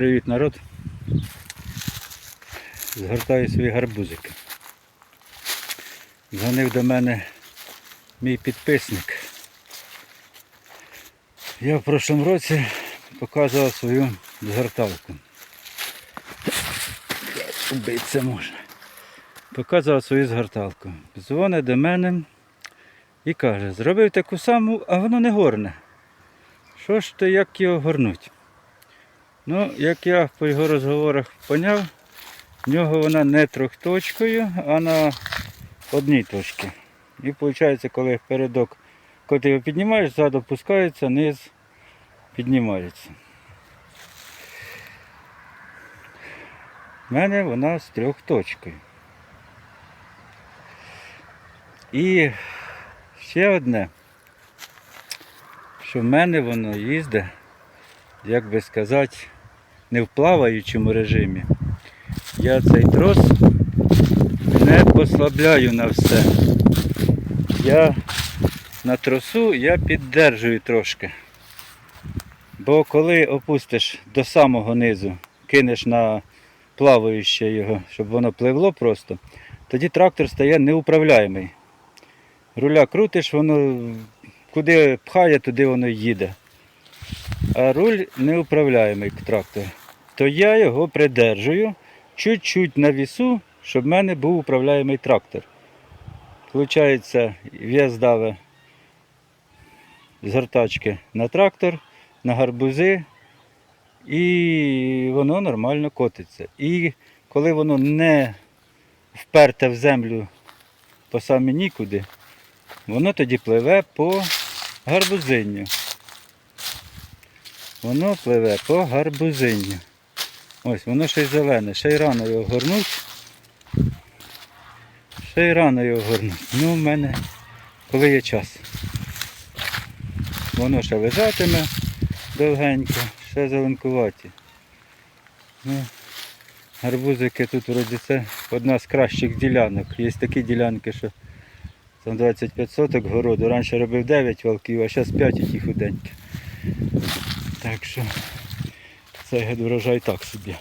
Привіт народ. Згортаю свої гарбузики. Дзвонив до мене мій підписник. Я в прошлому році показував свою згорталку. Убитися можна. Показував свою згорталку. Дзвонить до мене і каже, зробив таку саму, а воно не горне. Що ж ти, як його горнуть? Ну, як я по його розговорах поняв, в нього вона не трьохточкою, а на одній точці. І виходить, коли передок, коли ти його піднімаєш, ззаду опускається, низ піднімається. У мене вона з трьохточкою. І ще одне, що в мене воно їздить, як би сказати, не в плаваючому режимі. Я цей трос не послабляю на все. Я на тросу я піддержую трошки. Бо коли опустиш до самого низу, кинеш на плаваюче його, щоб воно пливло просто, тоді трактор стає неуправляємий. Руля крутиш, воно куди пхає, туди воно їде. А руль неуправляємий трактор. То я його придержую чуть-чуть на вісу, щоб в мене був управляємий трактор. Получається, вес даве з гортачки на трактор, на гарбузи, і воно нормально котиться. І коли воно не вперте в землю по самі нікуди, воно тоді пливе по гарбузинню. Воно пливе по гарбузинню. Ось, воно ще й зелене, ще й рано його горнуть. Ще й рано його горнуть. Ну, в мене коли є час. Воно ще лежатиме довгенько, ще зеленкуваті. Ну, гарбузики тут вроді це одна з кращих ділянок. Є такі ділянки, що там 25 соток городу. Раніше робив 9 валків, а зараз 5 і ті. Так що цей врожай так собі.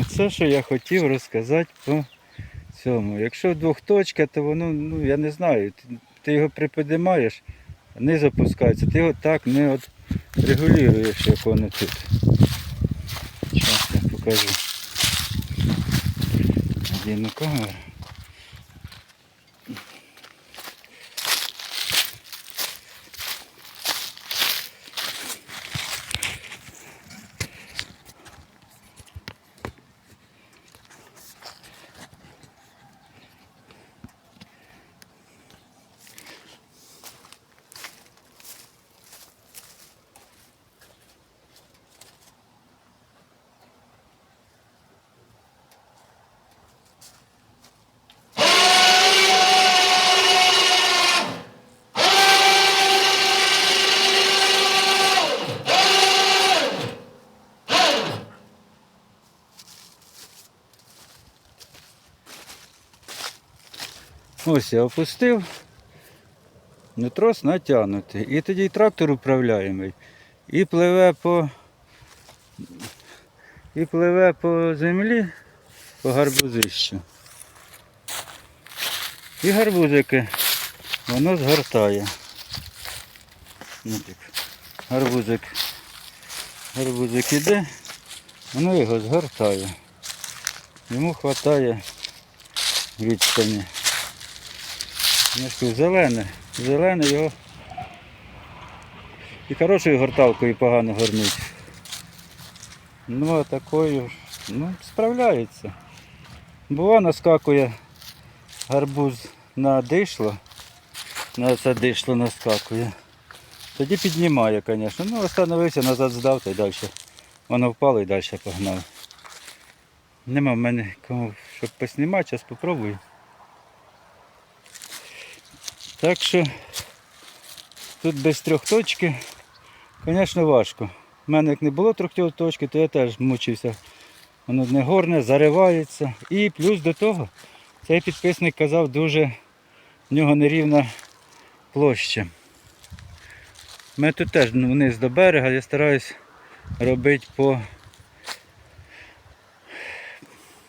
Оце, що я хотів розказати по цьому. Якщо двохточка, то воно, ну я не знаю, ти, його приподимаєш, низ опускається, ти його так не от регулюєш, як воно тут. Зараз я покажу. Одійну камеру. Ось я опустив. Ну, трос натягнутий. І тоді і трактор управляємий. І пливе по і пливе по землі, по гарбузищу. І гарбузики воно згортає. Ну. Гарбузик. Гарбузик іде, воно його згортає. Йому вистачає відстані. Зелене, зелене його і хорошою горталкою погано горнуть. Ну а такою, ж, ну, справляється. Бува наскакує гарбуз на дишло, на це дишло наскакує. Тоді піднімає, звісно. Ну, остановився, назад здав та й далі. Воно впало і далі погнав. Нема в мене кому, щоб поснімати, зараз спробую. Так що тут без трьохточки, звісно, важко. У мене як не було трьохточки, то я теж мучився. Воно не горне, заривається. І плюс до того, цей підписник казав, дуже в нього нерівна площа. Мене тут теж ну, вниз до берега, я стараюсь робити по.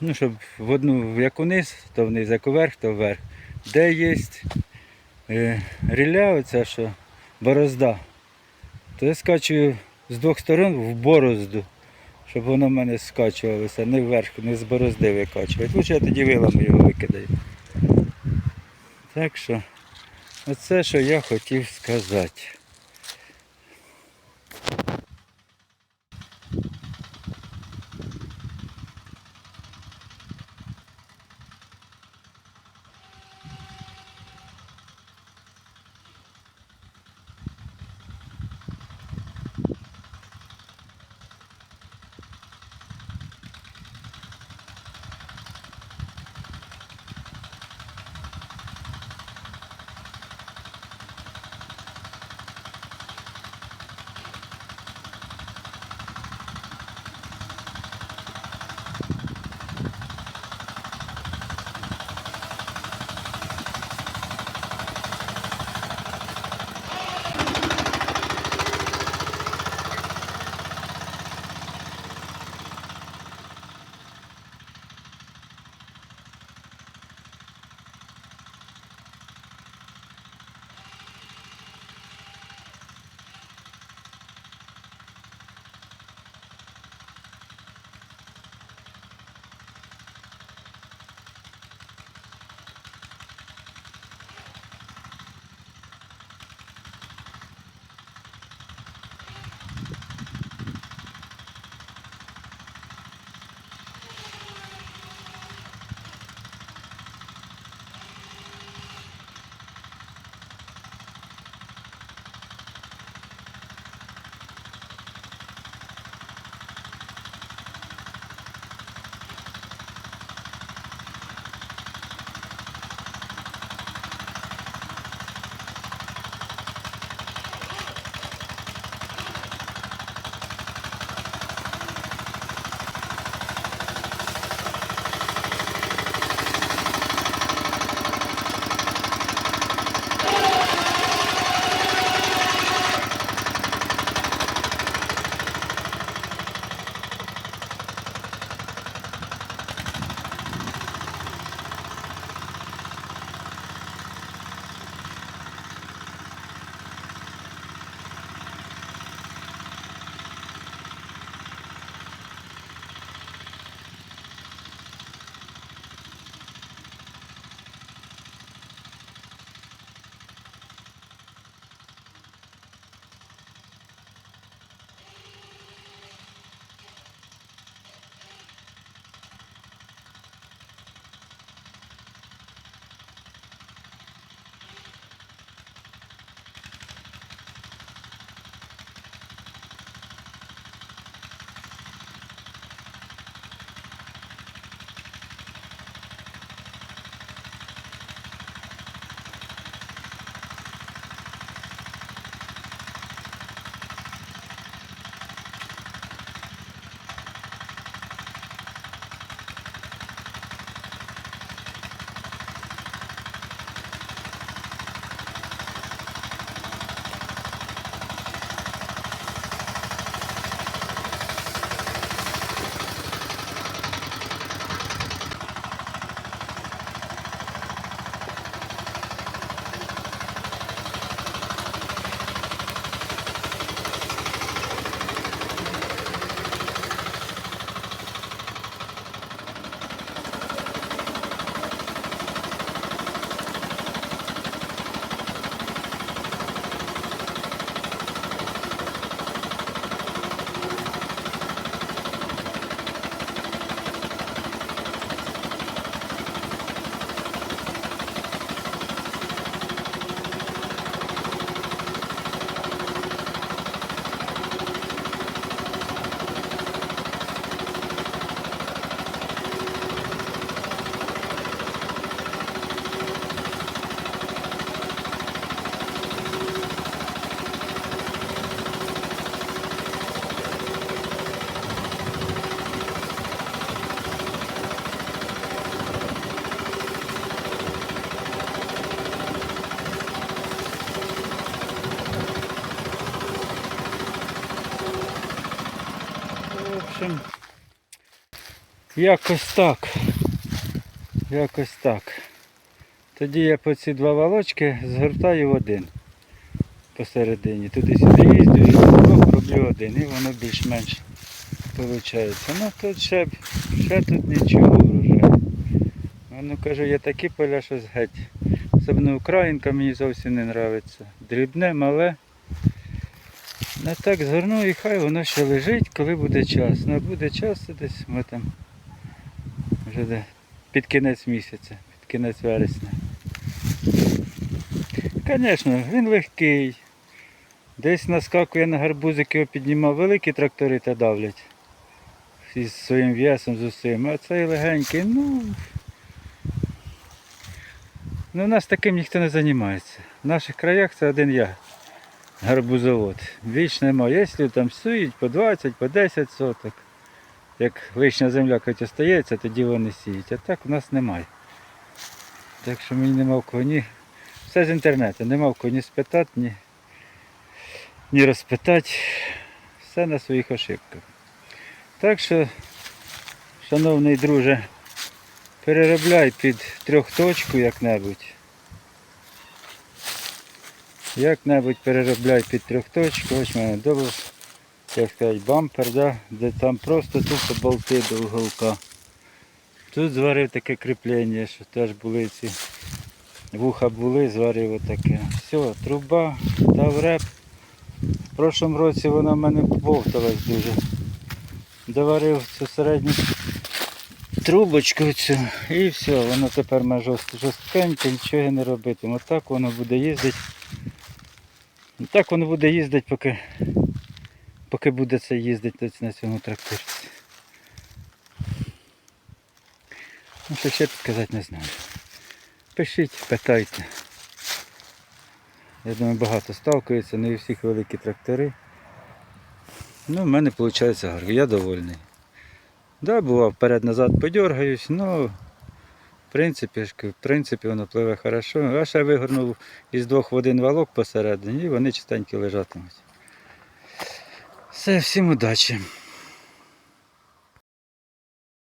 Ну, щоб в одну як униз, то вниз, як уверх, то вверх. Де є ріля, оця що борозда, то я скачую з двох сторон в борозду, щоб воно в мене скачувалося, не вверх, не з борозди викачувати. Лучше я тоді вилами його викидаю. Так що, оце що я хотів сказати. Якось так. Якось так. Тоді я по ці два волочки згортаю в один посередині. Туди-сюди їздю і роблю один. І воно більш-менш виходить. Ну тут ще, ще тут нічого врожаю. Ну кажу, є такі поля, що з геть. Особливо українка мені зовсім не подобається. Дрібне, мале. Не так згорну і хай воно ще лежить, коли буде час. Ну буде час десь ми там вже де під кінець місяця, під кінець вересня. Звісно, він легкий. Десь наскакує на гарбузик, його піднімав великі трактори та давлять. Із своїм в'ясом з усім. А цей легенький, ну. Ну, нас таким ніхто не займається. В наших краях це один я. Гарбузовод. Більш немає. Якщо там сують по 20, по 10 соток. Як лишня земля хоч остається, тоді вони сіють. А так у нас немає. Так що мені нема в кого ні. Все з інтернету, нема в кого ні спитати, ні, ні розпитати. Все на своїх ошибках. Так що, шановний друже, переробляй під трьохточку як-небудь. Як-небудь переробляй під трьохточку. Ось в мене добре, як сказати, бампер, да? де там просто тупо болти до уголка. Тут зварив таке кріплення, що теж були ці вуха були, зварив отаке. Все, труба, дав реп. В прошлому році вона в мене бовталась дуже. Доварив цю середню трубочку цю і все, воно тепер жорст, жорсткеньке, нічого не робитиме. Отак воно буде їздити. Так воно буде їздити, поки, поки буде це їздити на цьому тракторці. Ну, що ще підказати не знаю. Пишіть, питайте. Я думаю, багато сталкується, не у всіх великі трактори. Ну, в мене виходить гарно, я довольний. Да, бував вперед-назад подергаюсь, ну в принципі, в принципі воно пливе хорошо. А ще вигорнув із двох в один валок посередині і вони чистенькі лежатимуть. Все, всім удачі.